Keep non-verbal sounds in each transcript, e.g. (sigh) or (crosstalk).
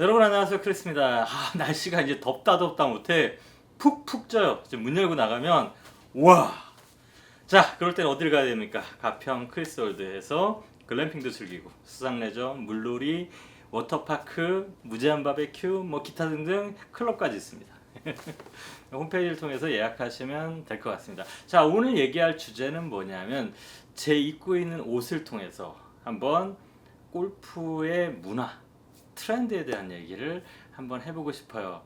여러분 안녕하세요 크리스입니다. 아, 날씨가 이제 덥다 덥다 못해 푹푹 쪄요. 지금 문 열고 나가면 와. 자 그럴 땐 어딜 가야 됩니까? 가평 크리스월드에서 글램핑도 즐기고 수상레저, 물놀이, 워터파크, 무제한 바베큐, 뭐 기타 등등 클럽까지 있습니다. (laughs) 홈페이지를 통해서 예약하시면 될 것 같습니다. 자 오늘 얘기할 주제는 뭐냐면 제 입고 있는 옷을 통해서 한번 골프의 문화 트렌드에 대한 얘기를 한번 해보고 싶어요.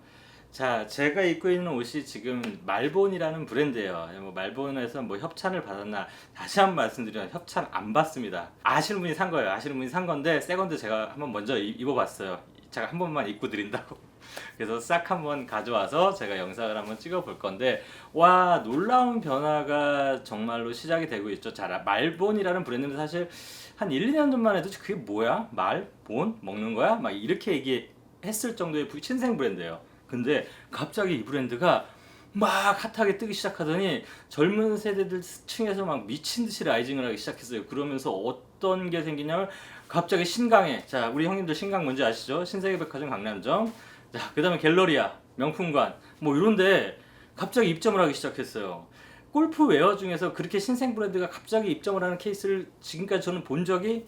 자, 제가 입고 있는 옷이 지금 말본이라는 브랜드예요. 뭐 말본에서 뭐 협찬을 받았나 다시 한번 말씀드리면 협찬 안 받습니다. 아시는 분이 산 거예요. 아시는 분이 산 건데 세건드 제가 한번 먼저 이- 입어봤어요. 제가 한 번만 입고 드린다고. 그래서 싹 한번 가져와서 제가 영상을 한번 찍어 볼 건데 와 놀라운 변화가 정말로 시작이 되고 있죠. 자 말본이라는 브랜드는 사실 한 1, 2년 전만 해도 그게 뭐야? 말? 본? 먹는 거야? 막 이렇게 얘기했을 정도의 부- 신생 브랜드예요. 근데 갑자기 이 브랜드가 막 핫하게 뜨기 시작하더니 젊은 세대들 층에서 막 미친 듯이 라이징을 하기 시작했어요. 그러면서 어떤 게 생기냐면 갑자기 신강에 자 우리 형님들 신강 뭔지 아시죠? 신세계백화점 강남점 자 그 다음에 갤러리아 명품관 뭐 이런데 갑자기 입점을 하기 시작했어요. 골프 웨어 중에서 그렇게 신생 브랜드가 갑자기 입점을 하는 케이스를 지금까지 저는 본 적이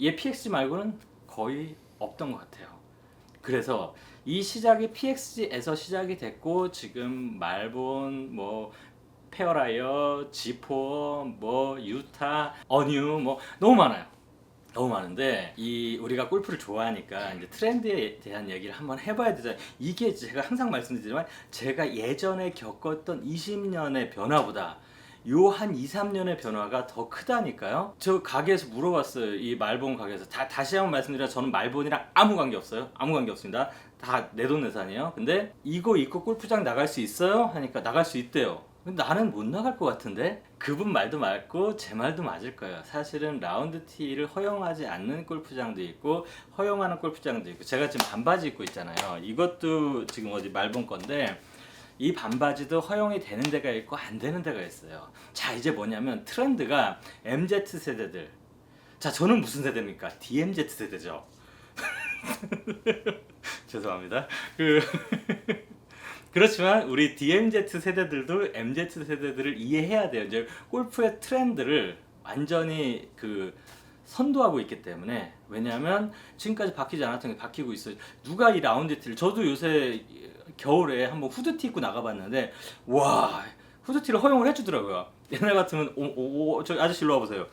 얘 PXG 말고는 거의 없던 것 같아요. 그래서 이 시작이 PXG에서 시작이 됐고 지금 말본 뭐 페어라이어, 지포, 뭐 유타, 어뉴 뭐 너무 많아요. 너무 많은데 이 우리가 골프를 좋아하니까 이제 트렌드에 대한 얘기를 한번 해봐야 되잖아요. 이게 제가 항상 말씀드리지만 제가 예전에 겪었던 20년의 변화보다 요 한 2, 3년의 변화가 더 크다니까요. 저 가게에서 물어봤어요. 이 말본 가게에서 다 다시 한번 말씀드리면 저는 말본이랑 아무 관계 없어요. 아무 관계 없습니다. 다 내 돈내산이에요. 근데 이거 입고 골프장 나갈 수 있어요? 하니까 나갈 수 있대요. 나는 못 나갈 것 같은데 그분 말도 맞고 제 말도 맞을 거예요. 사실은 라운드 티를 허용하지 않는 골프장도 있고 허용하는 골프장도 있고 제가 지금 반바지 입고 있잖아요. 이것도 지금 어디 말본 건데 이 반바지도 허용이 되는 데가 있고 안 되는 데가 있어요. 자 이제 뭐냐면 트렌드가 MZ 세대들. 자 저는 무슨 세대입니까? DMZ 세대죠. (laughs) 죄송합니다. 그 (laughs) 그렇지만 우리 DMZ 세대들도 MZ 세대들을 이해해야 돼요. 이제 골프의 트렌드를 완전히 그 선도하고 있기 때문에 왜냐하면 지금까지 바뀌지 않았던 게 바뀌고 있어요. 누가 이 라운드 티를 저도 요새 겨울에 한번 후드티 입고 나가봤는데 와 후드티를 허용을 해주더라고요. 옛날 같으면 오오저 아저씨 일로 와보세요.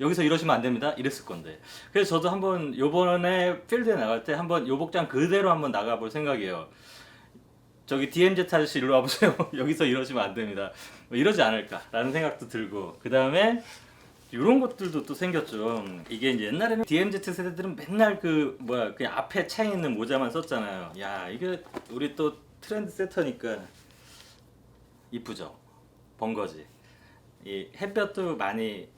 여기서 이러시면 안 됩니다. 이랬을 건데. 그래서 저도 한번 요번에 필드에 나갈 때 한번 요 복장 그대로 한번 나가볼 생각이에요. 저기 DMZ 아저씨 일로 와보세요. (laughs) 여기서 이러시면 안 됩니다. 뭐 이러지 않을까라는 생각도 들고 그 다음에 이런 것들도 또 생겼죠. 이게 이제 옛날에는 DMZ 세대들은 맨날 그 뭐야 그냥 앞에 차에 있는 모자만 썼잖아요. 야 이게 우리 또 트렌드 세터니까 이쁘죠. 번 거지. 이 햇볕도 많이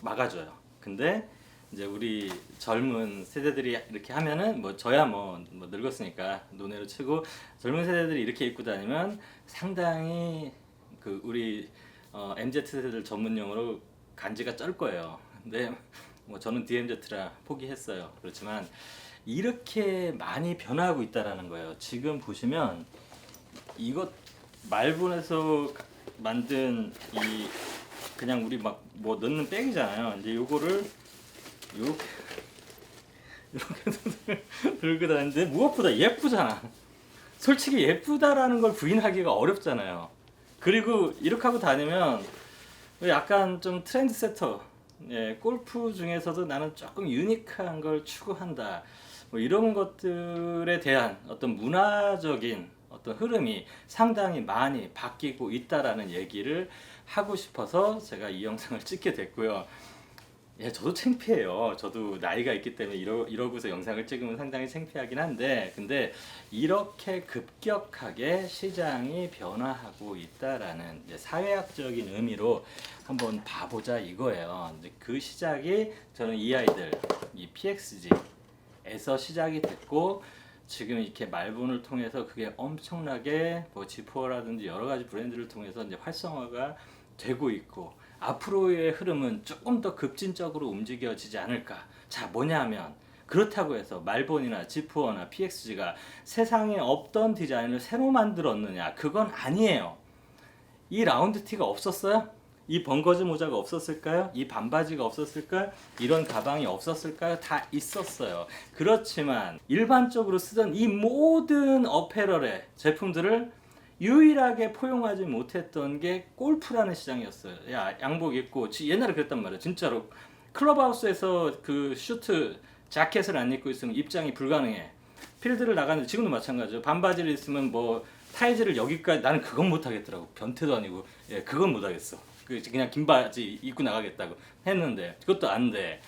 막아줘요. 근데 이제 우리 젊은 세대들이 이렇게 하면은 뭐 저야 뭐, 뭐 늙었으니까 논외로 치고 젊은 세대들이 이렇게 입고 다니면 상당히 그 우리 어, MZ 세대들 전문용어로 간지가 쩔 거예요. 근데 뭐 저는 DMZ라 포기했어요. 그렇지만 이렇게 많이 변화하고 있다라는 거예요. 지금 보시면 이것 말본에서 가- 만든 이 그냥 우리 막 뭐 넣는 백이잖아요. 이제 요거를 이렇게 이렇게 (laughs) 들고 다니는데 무엇보다 예쁘잖아. 솔직히 예쁘다라는 걸 부인하기가 어렵잖아요. 그리고 이렇게 하고 다니면 약간 좀 트렌드 세터, 예, 골프 중에서도 나는 조금 유니크한 걸 추구한다. 뭐 이런 것들에 대한 어떤 문화적인 어떤 흐름이 상당히 많이 바뀌고 있다라는 얘기를 하고 싶어서 제가 이 영상을 찍게 됐고요. 예, 저도 창피해요. 저도 나이가 있기 때문에 이러, 이러고서 영상을 찍으면 상당히 창피하긴 한데, 근데 이렇게 급격하게 시장이 변화하고 있다라는 사회학적인 의미로 한번 봐보자 이거예요. 근데 그 시작이 저는 이 아이들, 이 PXG에서 시작이 됐고, 지금 이렇게 말본을 통해서 그게 엄청나게 뭐 지포라든지 여러 가지 브랜드를 통해서 이제 활성화가 되고 있고 앞으로의 흐름은 조금 더 급진적으로 움직여지지 않을까. 자, 뭐냐 하면 그렇다고 해서 말본이나 지프어나 PXG가 세상에 없던 디자인을 새로 만들었느냐? 그건 아니에요. 이 라운드 티가 없었어요? 이 번거지 모자가 없었을까요? 이 반바지가 없었을까요? 이런 가방이 없었을까요? 다 있었어요. 그렇지만 일반적으로 쓰던 이 모든 어페럴의 제품들을 유일하게 포용하지 못했던 게 골프라는 시장이었어요. 야 양복 입고 지- 옛날에 그랬단 말이에요. 진짜로 클럽하우스에서 그 슈트 자켓을 안 입고 있으면 입장이 불가능해. 필드를 나가는데 지금도 마찬가지죠. 반바지를 있으면 뭐 타이즈를 여기까지 나는 그건 못 하겠더라고. 변태도 아니고 예 그건 못 하겠어. 그 그냥 긴 바지 입고 나가겠다고 했는데 그것도 안 돼.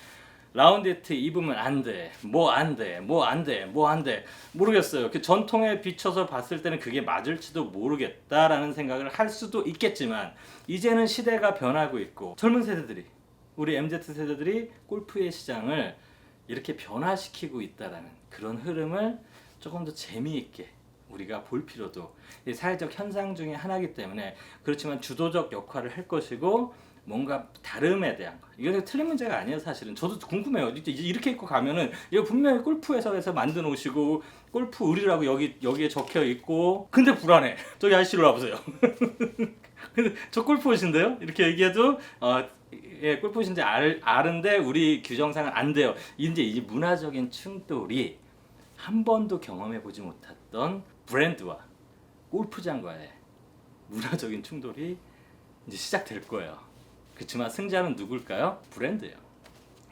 라운드 히트 입으면 안 돼. 뭐 안 돼. 뭐 안 돼. 뭐 안 돼. 모르겠어요. 그 전통에 비춰서 봤을 때는 그게 맞을지도 모르겠다라는 생각을 할 수도 있겠지만 이제는 시대가 변하고 있고 젊은 세대들이 우리 MZ 세대들이 골프의 시장을 이렇게 변화시키고 있다라는 그런 흐름을 조금 더 재미있게 우리가 볼 필요도 이 사회적 현상 중에 하나이기 때문에 그렇지만 주도적 역할을 할 것이고 뭔가 다름에 대한 거. 이거는 틀린 문제가 아니에요, 사실은. 저도 궁금해요. 이렇게 입고 가면은 이거 분명히 골프 회사에서 만든 옷이고 골프 의류라고 여기 여기에 적혀 있고 근데 불안해. (laughs) 저기 아저씨로 와보세요. (laughs) 근데 저 골프 옷인데요? 이렇게 얘기해도 어, 예, 골프 옷인지 알, 아는데 우리 규정상은 안 돼요. 이제 이 문화적인 충돌이 한 번도 경험해 보지 못했던 브랜드와 골프장과의 문화적인 충돌이 이제 시작될 거예요. 그렇지만 승자는 누굴까요? 브랜드예요.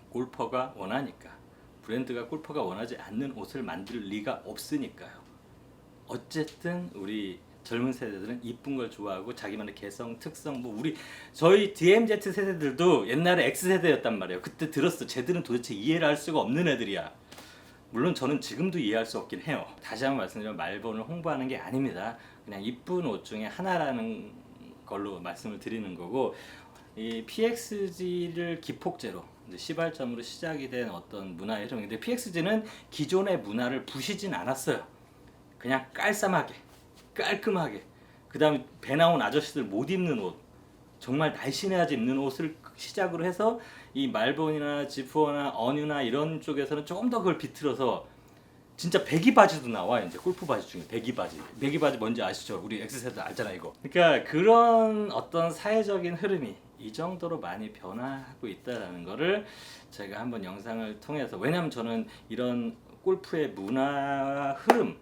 골퍼가 원하니까. 브랜드가 골퍼가 원하지 않는 옷을 만들 리가 없으니까요. 어쨌든 우리 젊은 세대들은 이쁜 걸 좋아하고 자기만의 개성, 특성 뭐 우리 저희 DMZ 세대들도 옛날에 X 세대였단 말이에요. 그때 들었어. 쟤들은 도대체 이해를 할 수가 없는 애들이야. 물론 저는 지금도 이해할 수 없긴 해요. 다시 한번 말씀드리면 말본을 홍보하는 게 아닙니다. 그냥 이쁜 옷 중에 하나라는 걸로 말씀을 드리는 거고 이 PXG를 기폭제로 시발점으로 시작이 된 어떤 문화의 흐름인데 PXG는 기존의 문화를 부시진 않았어요. 그냥 깔쌈하게 깔끔하게. 그 다음에 배 나온 아저씨들 못 입는 옷 정말 날씬해야지 입는 옷을 시작으로 해서 이 말본이나 지프어나 어뉴나 이런 쪽에서는 조금 더 그걸 비틀어서 진짜 배기 바지도 나와 이제 골프 바지 중에 배기 바지. 배기 바지 뭔지 아시죠? 우리 X세대 알잖아 이거. 그러니까 그런 어떤 사회적인 흐름이 이 정도로 많이 변화하고 있다라는 거를 제가 한번 영상을 통해서 왜냐면 저는 이런 골프의 문화 흐름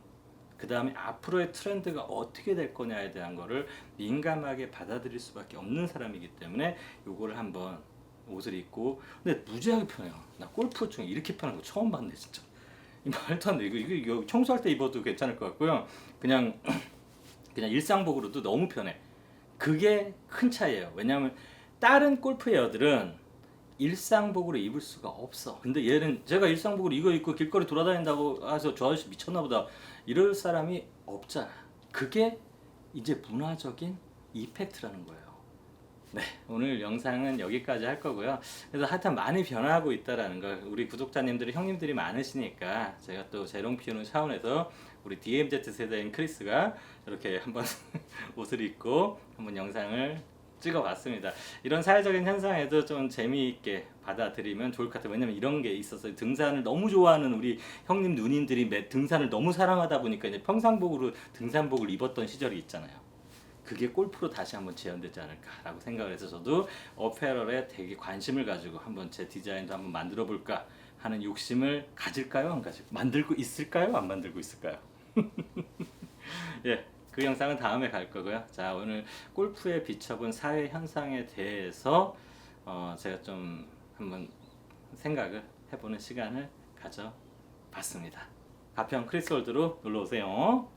그 다음에 앞으로의 트렌드가 어떻게 될 거냐에 대한 거를 민감하게 받아들일 수밖에 없는 사람이기 때문에 요거를 한번 옷을 입고 근데 무지하게 편해요. 나 골프 중에 이렇게 편한 거 처음 봤네 진짜. 이 말도 안 돼. 이거, 이거 이거 청소할 때 입어도 괜찮을 것 같고요. 그냥 (clears throat) 그냥 일상복으로도 너무 편해. 그게 큰 차이예요. 왜냐하면 다른 골프 웨어들은 일상복으로 입을 수가 없어. 근데 얘는 제가 일상복으로 이거 입고 길거리 돌아다닌다고 해서 저 아저씨 미쳤나 보다 이럴 사람이 없잖아. 그게 이제 문화적인 이펙트라는 거예요. 네, 오늘 영상은 여기까지 할 거고요. 그래서 하여튼 많이 변화하고 있다라는 걸 우리 구독자님들이 형님들이 많으시니까 제가 또 재롱 피우는 차원에서 우리 DMZ 세대인 크리스가 이렇게 한번 (laughs) 옷을 입고 한번 영상을 찍어봤습니다. 이런 사회적인 현상에도 좀 재미있게 받아들이면 좋을 것 같아요. 왜냐면 이런 게 있어서 등산을 너무 좋아하는 우리 형님 누님들이 매- 등산을 너무 사랑하다 보니까 이제 평상복으로 등산복을 입었던 시절이 있잖아요. 그게 골프로 다시 한번 재현되지 않을까라고 생각을 해서 저도 어페럴에 되게 관심을 가지고 한번 제 디자인도 한번 만들어 볼까 하는 욕심을 가질까요? 안 가질? 만들고 있을까요? 안 만들고 있을까요? (laughs) 예. 그 영상은 다음에 갈 거고요. 자, 오늘 골프에 비춰본 사회 현상에 대해서 어, 제가 좀 한번 생각을 해보는 시간을 가져봤습니다. 가평 크리스월드로 놀러 오세요.